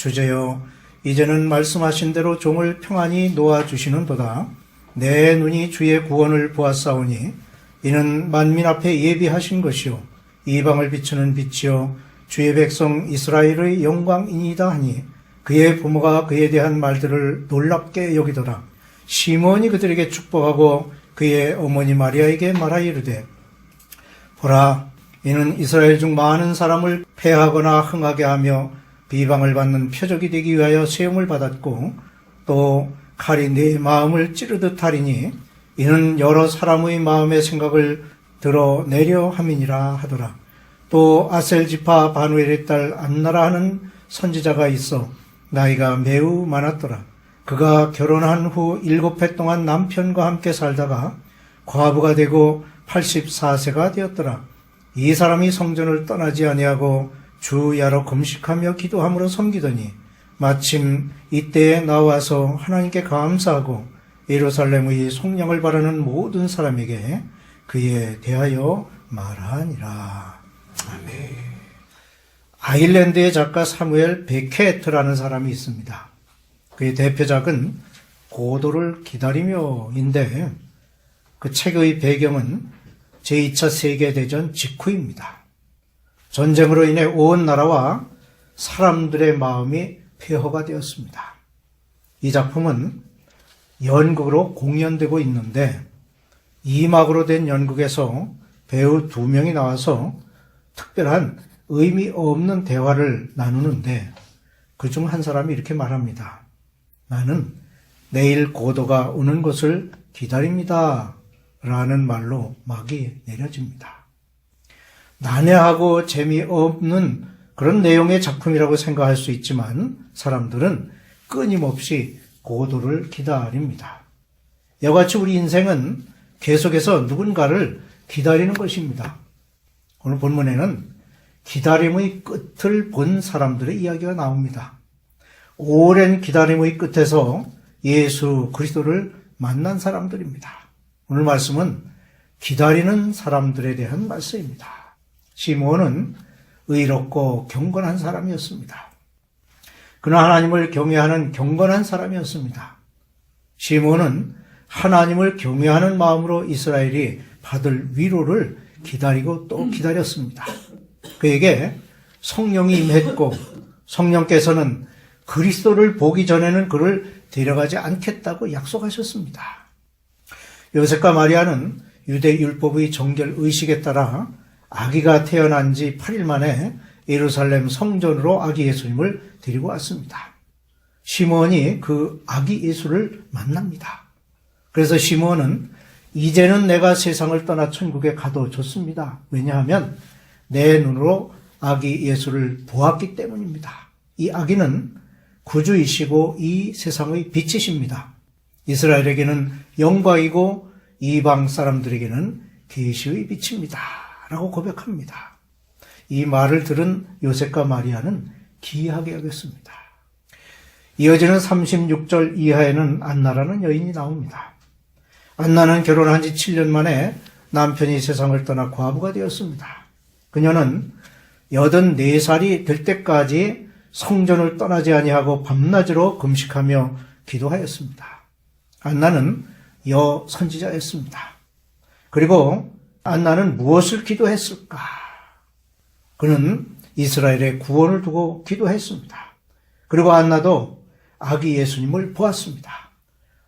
주제여 이제는 말씀하신 대로 종을 평안히 놓아 주시는도다 내 눈이 주의 구원을 보았사오니 이는 만민 앞에 예비하신 것이요. 이방을 비추는 빛이요. 주의 백성 이스라엘의 영광이니이다 하니 그의 부모가 그에 대한 말들을 놀랍게 여기더라. 시몬이 그들에게 축복하고 그의 어머니 마리아에게 말하여 이르되 보라 이는 이스라엘 중 많은 사람을 패하거나 흥하게 하며 비방을 받는 표적이 되기 위하여 세움을 받았고 또 칼이 네 마음을 찌르듯 하리니 이는 여러 사람의 마음의 생각을 드러내려 함이니라 하더라. 또 아셀지파 바누엘의 딸 안나라 하는 선지자가 있어 나이가 매우 많았더라. 그가 결혼한 후 일곱 해 동안 남편과 함께 살다가 과부가 되고 84세가 되었더라. 이 사람이 성전을 떠나지 아니하고 주야로 금식하며 기도함으로 섬기더니 마침 이때에 나와서 하나님께 감사하고 예루살렘의 속량을 바라는 모든 사람에게 그에 대하여 말하니라. 아멘. 아일랜드의 작가 사무엘 베케트라는 사람이 있습니다. 그의 대표작은 고도를 기다리며인데 그 책의 배경은 제2차 세계대전 직후입니다. 전쟁으로 인해 온 나라와 사람들의 마음이 폐허가 되었습니다. 이 작품은 연극으로 공연되고 있는데 이막으로 된 연극에서 배우 두 명이 나와서 특별한 의미 없는 대화를 나누는데 그 중 한 사람이 이렇게 말합니다. 나는 내일 고도가 오는 것을 기다립니다. 라는 말로 막이 내려집니다. 난해하고 재미없는 그런 내용의 작품이라고 생각할 수 있지만 사람들은 끊임없이 고도를 기다립니다. 여같이 우리 인생은 계속해서 누군가를 기다리는 것입니다. 오늘 본문에는 기다림의 끝을 본 사람들의 이야기가 나옵니다. 오랜 기다림의 끝에서 예수 그리스도를 만난 사람들입니다. 오늘 말씀은 기다리는 사람들에 대한 말씀입니다. 시몬은 의롭고 경건한 사람이었습니다. 그는 하나님을 경외하는 경건한 사람이었습니다. 시몬은 하나님을 경외하는 마음으로 이스라엘이 받을 위로를 기다리고 또 기다렸습니다. 그에게 성령이 임했고 성령께서는 그리스도를 보기 전에는 그를 데려가지 않겠다고 약속하셨습니다. 요셉과 마리아는 유대 율법의 정결 의식에 따라 아기가 태어난 지 8일 만에 예루살렘 성전으로 아기 예수님을 데리고 왔습니다. 시몬이 그 아기 예수를 만납니다. 그래서 시몬은 이제는 내가 세상을 떠나 천국에 가도 좋습니다. 왜냐하면 내 눈으로 아기 예수를 보았기 때문입니다. 이 아기는 구주이시고 이 세상의 빛이십니다. 이스라엘에게는 영광이고 이방 사람들에게는 계시의 빛입니다. 라고 고백합니다. 이 말을 들은 요셉과 마리아는 기이하게 여겼습니다. 이어지는 36절 이하에는 안나라는 여인이 나옵니다. 안나는 결혼한 지 7년 만에 남편이 세상을 떠나 과부가 되었습니다. 그녀는 84살이 될 때까지 성전을 떠나지 아니하고 밤낮으로 금식하며 기도하였습니다. 안나는 여 선지자였습니다. 그리고 안나는 무엇을 기도했을까? 그는 이스라엘의 구원을 두고 기도했습니다. 그리고 안나도 아기 예수님을 보았습니다.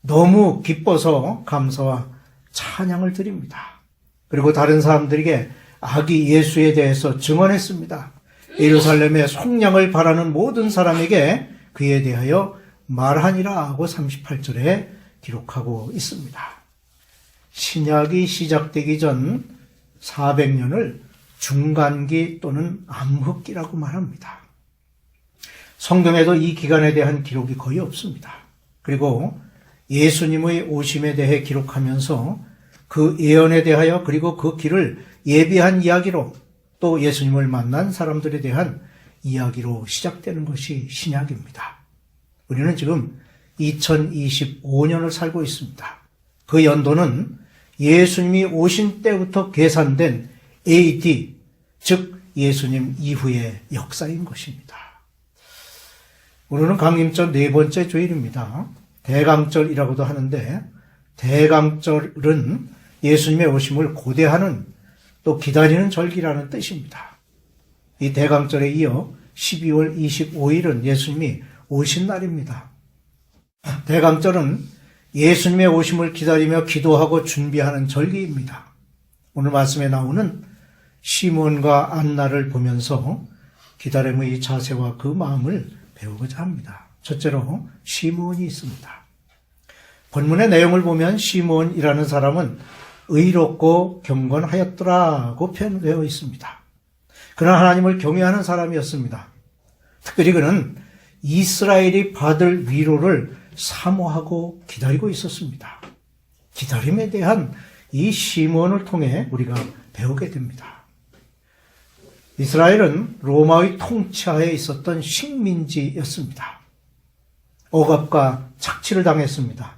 너무 기뻐서 감사와 찬양을 드립니다. 그리고 다른 사람들에게 아기 예수에 대해서 증언했습니다. 예루살렘의 속량을 바라는 모든 사람에게 그에 대하여 말하니라 하고 38절에 기록하고 있습니다. 신약이 시작되기 전 400년을 중간기 또는 암흑기라고 말합니다. 성경에도 이 기간에 대한 기록이 거의 없습니다. 그리고 예수님의 오심에 대해 기록하면서 그 예언에 대하여 그리고 그 길을 예비한 이야기로 또 예수님을 만난 사람들에 대한 이야기로 시작되는 것이 신약입니다. 우리는 지금 2025년을 살고 있습니다. 그 연도는 예수님이 오신 때부터 계산된 AD, 즉 예수님 이후의 역사인 것입니다. 오늘은 강림절 네 번째 주일입니다. 대강절이라고도 하는데 대강절은 예수님의 오심을 고대하는 또 기다리는 절기라는 뜻입니다. 이 대강절에 이어 12월 25일은 예수님이 오신 날입니다. 대강절은 예수님의 오심을 기다리며 기도하고 준비하는 절기입니다. 오늘 말씀에 나오는 시몬과 안나를 보면서 기다림의 자세와 그 마음을 배우고자 합니다. 첫째로 시몬이 있습니다. 본문의 내용을 보면 시몬이라는 사람은 의롭고 경건하였더라고 표현되어 있습니다. 그러나 하나님을 경외하는 사람이었습니다. 특별히 그는 이스라엘이 받을 위로를 사모하고 기다리고 있었습니다. 기다림에 대한 이 시몬을 통해 우리가 배우게 됩니다. 이스라엘은 로마의 통치하에 있었던 식민지였습니다. 억압과 착취를 당했습니다.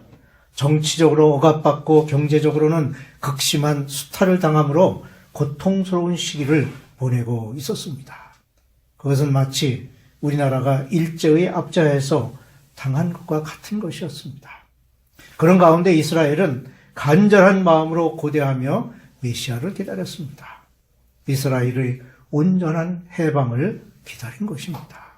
정치적으로 억압받고 경제적으로는 극심한 수탈을 당함으로 고통스러운 시기를 보내고 있었습니다. 그것은 마치 우리나라가 일제의 압자에서 당한 것과 같은 것이었습니다. 그런 가운데 이스라엘은 간절한 마음으로 고대하며 메시아를 기다렸습니다. 이스라엘의 온전한 해방을 기다린 것입니다.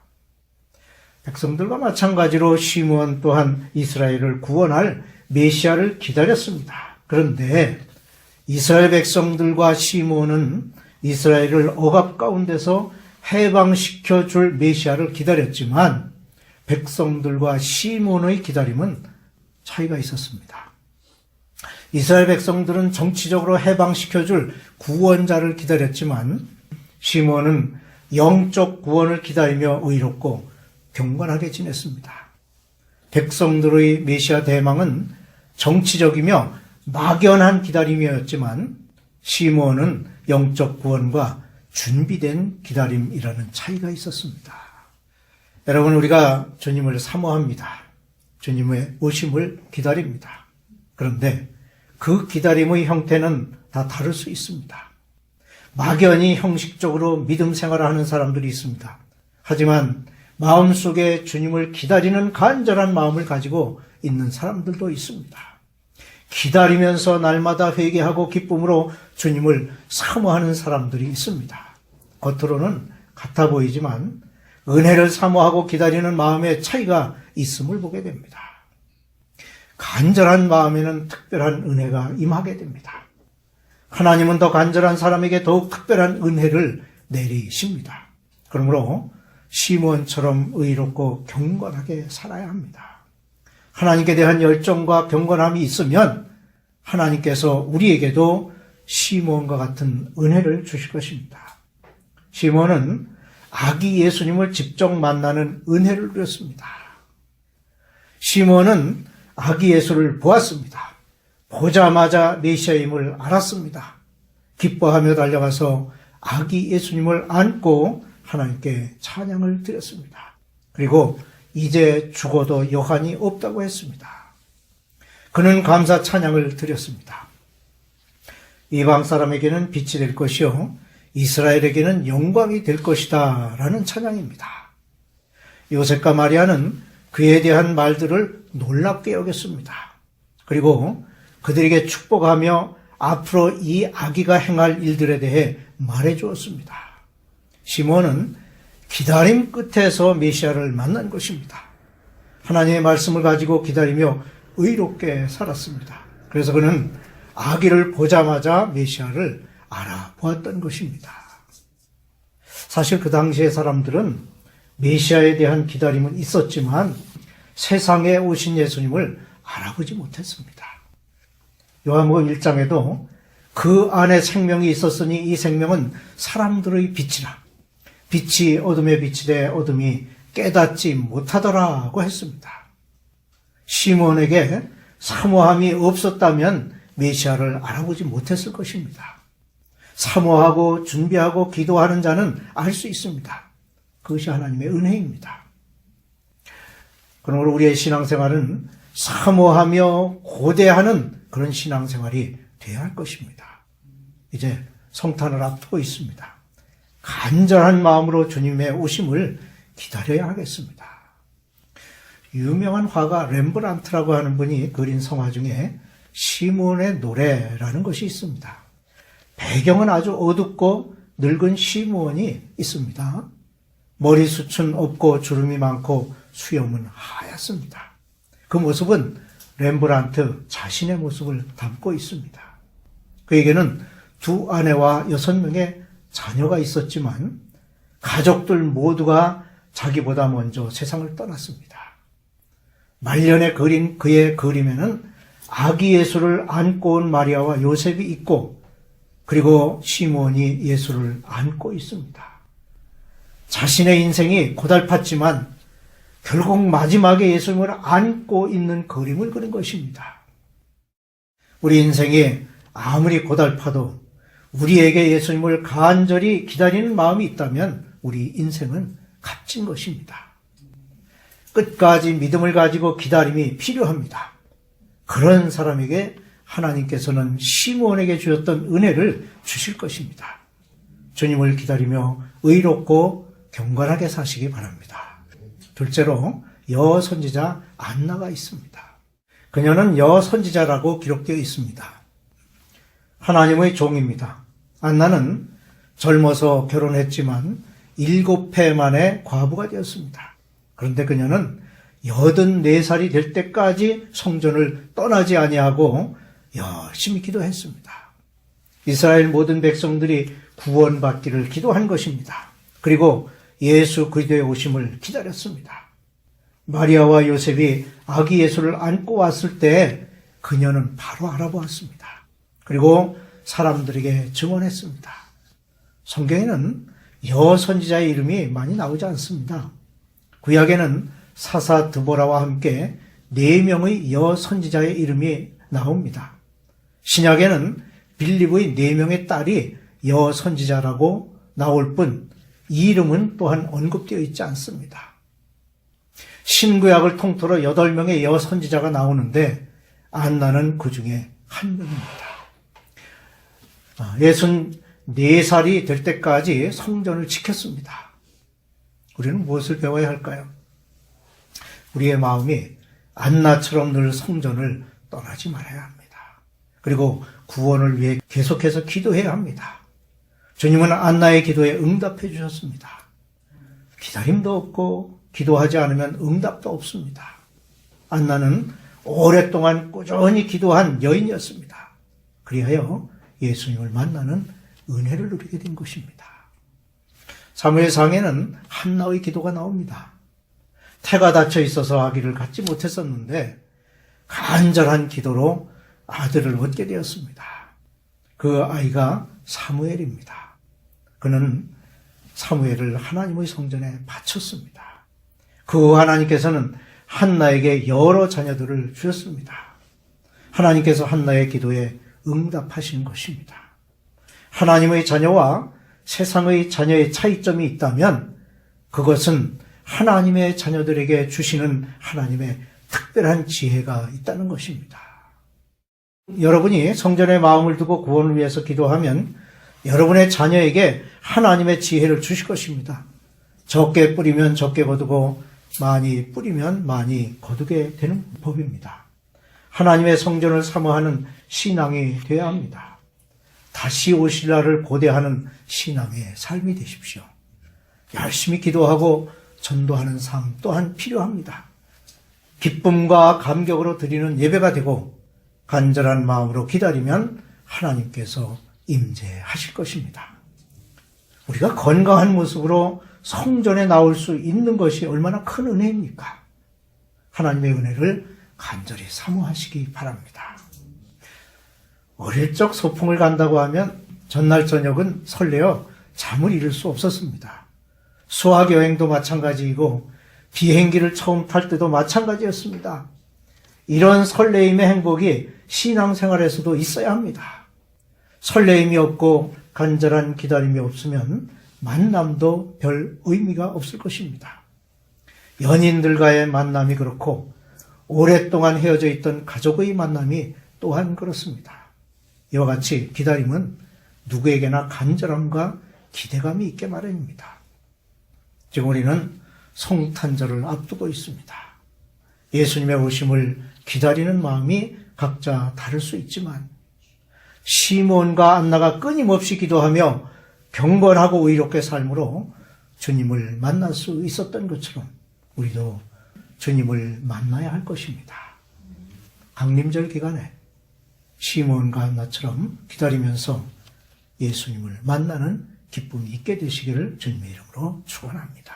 백성들과 마찬가지로 시므온 또한 이스라엘을 구원할 메시아를 기다렸습니다. 그런데 이스라엘 백성들과 시므온은 이스라엘을 억압 가운데서 해방시켜 줄 메시아를 기다렸지만 백성들과 시몬의 기다림은 차이가 있었습니다. 이스라엘 백성들은 정치적으로 해방시켜 줄 구원자를 기다렸지만 시몬은 영적 구원을 기다리며 의롭고 경건하게 지냈습니다. 백성들의 메시아 대망은 정치적이며 막연한 기다림이었지만 시몬은 영적 구원과 준비된 기다림이라는 차이가 있었습니다. 여러분, 우리가 주님을 사모합니다. 주님의 오심을 기다립니다. 그런데 그 기다림의 형태는 다 다를 수 있습니다. 막연히 형식적으로 믿음 생활을 하는 사람들이 있습니다. 하지만 마음속에 주님을 기다리는 간절한 마음을 가지고 있는 사람들도 있습니다. 기다리면서 날마다 회개하고 기쁨으로 주님을 사모하는 사람들이 있습니다. 겉으로는 같아 보이지만 은혜를 사모하고 기다리는 마음의 차이가 있음을 보게 됩니다. 간절한 마음에는 특별한 은혜가 임하게 됩니다. 하나님은 더 간절한 사람에게 더욱 특별한 은혜를 내리십니다. 그러므로 시몬처럼 의롭고 경건하게 살아야 합니다. 하나님께 대한 열정과 경건함이 있으면 하나님께서 우리에게도 시몬과 같은 은혜를 주실 것입니다. 시몬은 아기 예수님을 직접 만나는 은혜를 누렸습니다. 시몬은 아기 예수를 보았습니다. 보자마자 메시아임을 알았습니다. 기뻐하며 달려가서 아기 예수님을 안고 하나님께 찬양을 드렸습니다. 그리고 이제 죽어도 여한이 없다고 했습니다. 그는 감사 찬양을 드렸습니다. 이방 사람에게는 빛이 될 것이요 이스라엘에게는 영광이 될 것이다 라는 찬양입니다. 요셉과 마리아는 그에 대한 말들을 놀랍게 여겼습니다. 그리고 그들에게 축복하며 앞으로 이 아기가 행할 일들에 대해 말해 주었습니다. 시몬은 기다림 끝에서 메시아를 만난 것입니다. 하나님의 말씀을 가지고 기다리며 의롭게 살았습니다. 그래서 그는 아기를 보자마자 메시아를 알아보았던 것입니다. 사실 그 당시의 사람들은 메시아에 대한 기다림은 있었지만 세상에 오신 예수님을 알아보지 못했습니다. 요한복음 1장에도 그 안에 생명이 있었으니 이 생명은 사람들의 빛이라 빛이 어둠에 비치되 어둠이 깨닫지 못하더라고 했습니다. 시몬에게 사모함이 없었다면 메시아를 알아보지 못했을 것입니다. 사모하고 준비하고 기도하는 자는 알 수 있습니다. 그것이 하나님의 은혜입니다. 그러므로 우리의 신앙생활은 사모하며 고대하는 그런 신앙생활이 되어야 할 것입니다. 이제 성탄을 앞두고 있습니다. 간절한 마음으로 주님의 오심을 기다려야 하겠습니다. 유명한 화가 렘브란트라고 하는 분이 그린 성화 중에 시몬의 노래라는 것이 있습니다. 배경은 아주 어둡고 늙은 시몬이 있습니다. 머리숱은 없고 주름이 많고 수염은 하얗습니다. 그 모습은 렘브란트 자신의 모습을 담고 있습니다. 그에게는 두 아내와 여섯 명의 자녀가 있었지만 가족들 모두가 자기보다 먼저 세상을 떠났습니다. 말년에 그린 그의 그림에는 아기 예수를 안고 온 마리아와 요셉이 있고 그리고 시몬이 예수를 안고 있습니다. 자신의 인생이 고달팠지만 결국 마지막에 예수님을 안고 있는 그림을 그린 것입니다. 우리 인생이 아무리 고달파도 우리에게 예수님을 간절히 기다리는 마음이 있다면 우리 인생은 값진 것입니다. 끝까지 믿음을 가지고 기다림이 필요합니다. 그런 사람에게 하나님께서는 시몬에게 주셨던 은혜를 주실 것입니다. 주님을 기다리며 의롭고 경건하게 사시기 바랍니다. 둘째로 여 선지자 안나가 있습니다. 그녀는 여 선지자라고 기록되어 있습니다. 하나님의 종입니다. 안나는 젊어서 결혼했지만 일곱 해 만에 과부가 되었습니다. 그런데 그녀는 84살이 될 때까지 성전을 떠나지 아니하고 열심히 기도했습니다. 이스라엘 모든 백성들이 구원받기를 기도한 것입니다. 그리고 예수 그리스도의 오심을 기다렸습니다. 마리아와 요셉이 아기 예수를 안고 왔을 때 그녀는 바로 알아보았습니다. 그리고 사람들에게 증언했습니다. 성경에는 여선지자의 이름이 많이 나오지 않습니다. 구약에는 사사 드보라와 함께 네 명의 여선지자의 이름이 나옵니다. 신약에는 빌립의 네 명의 딸이 여 선지자라고 나올 뿐 이름은 또한 언급되어 있지 않습니다. 신구약을 통틀어 여덟 명의 여 선지자가 나오는데 안나는 그 중에 한 명입니다. 아, 예순 네 살이 될 때까지 성전을 지켰습니다. 우리는 무엇을 배워야 할까요? 우리의 마음이 안나처럼 늘 성전을 떠나지 말아야 합니다. 그리고 구원을 위해 계속해서 기도해야 합니다. 주님은 안나의 기도에 응답해 주셨습니다. 기다림도 없고 기도하지 않으면 응답도 없습니다. 안나는 오랫동안 꾸준히 기도한 여인이었습니다. 그리하여 예수님을 만나는 은혜를 누리게 된 것입니다. 사무엘상에는 한나의 기도가 나옵니다. 태가 닫혀 있어서 아기를 갖지 못했었는데 간절한 기도로 아들을 얻게 되었습니다. 그 아이가 사무엘입니다. 그는 사무엘을 하나님의 성전에 바쳤습니다. 그 하나님께서는 한나에게 여러 자녀들을 주셨습니다. 하나님께서 한나의 기도에 응답하신 것입니다. 하나님의 자녀와 세상의 자녀의 차이점이 있다면 그것은 하나님의 자녀들에게 주시는 하나님의 특별한 지혜가 있다는 것입니다. 여러분이 성전의 마음을 두고 구원을 위해서 기도하면 여러분의 자녀에게 하나님의 지혜를 주실 것입니다. 적게 뿌리면 적게 거두고 많이 뿌리면 많이 거두게 되는 법입니다. 하나님의 성전을 사모하는 신앙이 되어야 합니다. 다시 오실 날을 고대하는 신앙의 삶이 되십시오. 열심히 기도하고 전도하는 삶 또한 필요합니다. 기쁨과 감격으로 드리는 예배가 되고 간절한 마음으로 기다리면 하나님께서 임재하실 것입니다. 우리가 건강한 모습으로 성전에 나올 수 있는 것이 얼마나 큰 은혜입니까? 하나님의 은혜를 간절히 사모하시기 바랍니다. 어릴 적 소풍을 간다고 하면 전날 저녁은 설레어 잠을 이룰 수 없었습니다. 수학 여행도 마찬가지이고 비행기를 처음 탈 때도 마찬가지였습니다. 이런 설레임의 행복이 신앙생활에서도 있어야 합니다. 설레임이 없고 간절한 기다림이 없으면 만남도 별 의미가 없을 것입니다. 연인들과의 만남이 그렇고 오랫동안 헤어져 있던 가족의 만남이 또한 그렇습니다. 이와 같이 기다림은 누구에게나 간절함과 기대감이 있게 마련입니다. 지금 우리는 성탄절을 앞두고 있습니다. 예수님의 오심을 기다리는 마음이 각자 다를 수 있지만 시몬과 안나가 끊임없이 기도하며 경건하고 의롭게 삶으로 주님을 만날 수 있었던 것처럼 우리도 주님을 만나야 할 것입니다. 강림절 기간에 시몬과 안나처럼 기다리면서 예수님을 만나는 기쁨이 있게 되시기를 주님의 이름으로 축원합니다.